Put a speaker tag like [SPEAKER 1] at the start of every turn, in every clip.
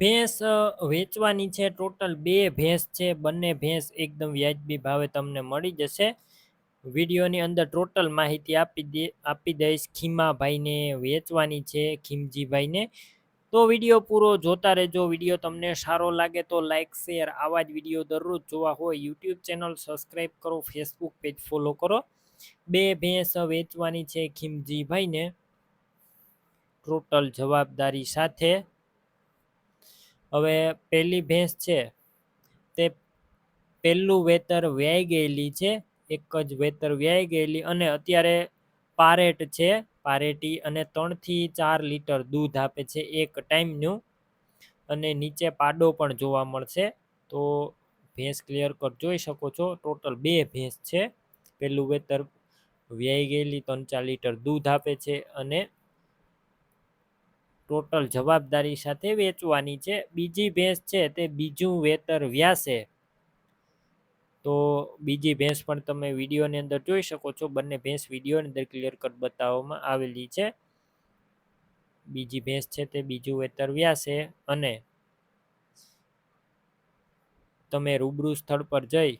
[SPEAKER 1] ભેંસ વેચવાની છે. ટોટલ બે ભેંસ છે. બંને ભેંસ એકદમ વ્યાજબી ભાવે તમને મળી જશે. વિડીયોની અંદર ટોટલ માહિતી આપી દે, આપી દઈશ ખીમાભાઈને વેચવાની છે, ખીમજીભાઈને. તો વીડિયો પૂરો જોતા રહેજો. વીડિયો તમને સારો લાગે તો લાઇક શેર આવા જ વીડિયો દરરોજ જોવા હોય. યુટ્યુબ ચેનલ સબસ્ક્રાઈબ કરો ફેસબુક પેજ ફોલો કરો. બે ભેંસ વેચવાની છે ખીમજીભાઈને. ટોટલ જવાબદારી સાથે હવે પહેલી ભેંસ છે, તે પહેલું વેતર વ્યાઈ ગયેલી છે, એક જ વેતર વ્યાઈ ગયેલી અને અત્યારે પારેટ છે, પારેટી અને ત્રણથી ચાર લીટર દૂધ આપે છે એક ટાઈમનું અને નીચે પાડો પણ જોવા મળશે. તો ભેંસ ક્લિયર કટ જોઈ શકો છો, ટોટલ બે ભેંસ છે, પહેલું વેતર વ્યાઈ ગયેલી, ત્રણ ચાર લીટર દૂધ આપે છે અને ટોટલ જવાબદારી સાથે વેચવાની છે. બીજી ભેંસ છે તે બીજું વેતર વ્યાસે. તો બીજી ભેંસ પણ તમે વિડીયોની અંદર જોઈ શકો છો. બંને ભેંસ વિડીયોની અંદર ક્લિયર કટ બતાવવામાં આવેલી છે. બીજી ભેંસ છે તે બીજું વેતર વ્યાસે અને તમે રૂબરૂ સ્થળ પર જઈ,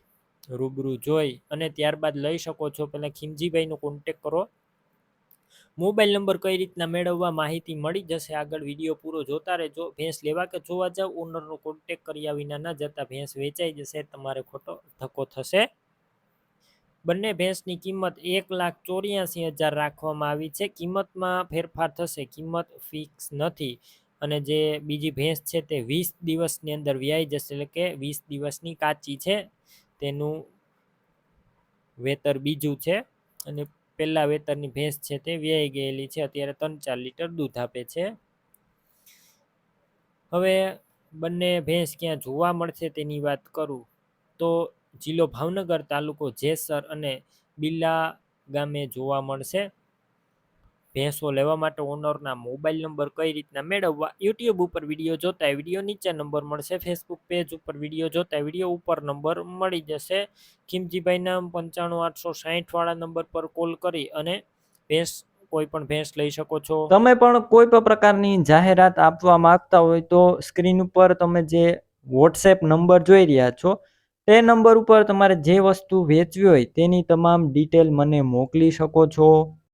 [SPEAKER 1] રૂબરૂ જોઈ અને ત્યારબાદ લઈ શકો છો. પહેલાં ખીમજીભાઈનો કોન્ટેક કરો. મોબાઈલ નંબર કઈ રીતના મેળવવા માહિતી મળી જશે આગળ વીડિયો પૂરો જોતા રહેજો. ભેંસ લેવા કે જોવા જાવ ઓનરનો કોન્ટેક કર્યા વિના ન જતા ભેંસ વેચાઈ જશે, તમારે ખોટો ધક્કો થશે. બંને ભેંસની કિંમત એક લાખ ચોર્યાસી હજાર રાખવામાં આવી છે. કિંમતમાં ફેરફાર થશે, કિંમત ફિક્સ નથી. અને જે બીજી ભેંસ છે તે વીસ દિવસની અંદર વ્યાઈ જશે, એટલે કે વીસ દિવસની કાચી છે. તેનું વેતર બીજું છે. અને પહેલા વેતરની ભેંસ છે તે વ્યાઈ ગયેલી છે. અત્યારે ત્રણ ચાર લીટર દૂધ આપે છે. હવે બંને ભેંસ ક્યાં જોવા મળશે તેની વાત કરું તો જિલ્લો ભાવનગર તાલુકો જેસર અને બિલ્લા ગામે જોવા મળશે. ભેંસો લેવા માટે ઓનરના મોબાઈલ નંબર કઈ રીતના મેળવવા યુટ્યુબ ઉપર વીડિયો જોતા વીડિયો નીચે નંબર મળશે ફેસબુક પેજ ઉપર વીડિયો જોતા વીડિયો ઉપર નંબર મળી જશે. ખીમજીભાઈના પંચાણું, આઠસો સાહીઠવાળા નંબર પર કોલ કરી અને ભેંસ, કોઈ પણ ભેંસ લઈ શકો છો.
[SPEAKER 2] તમે પણ કોઈ પણ પ્રકારની જાહેરાત આપવા માંગતા હોય તો સ્ક્રીન ઉપર તમે જે વોટ્સએપ નંબર જોઈ રહ્યા છો, તે નંબર ઉપર તમારે જે વસ્તુ વેચવી હોય તેની તમામ ડિટેલ મને મોકલી શકો છો.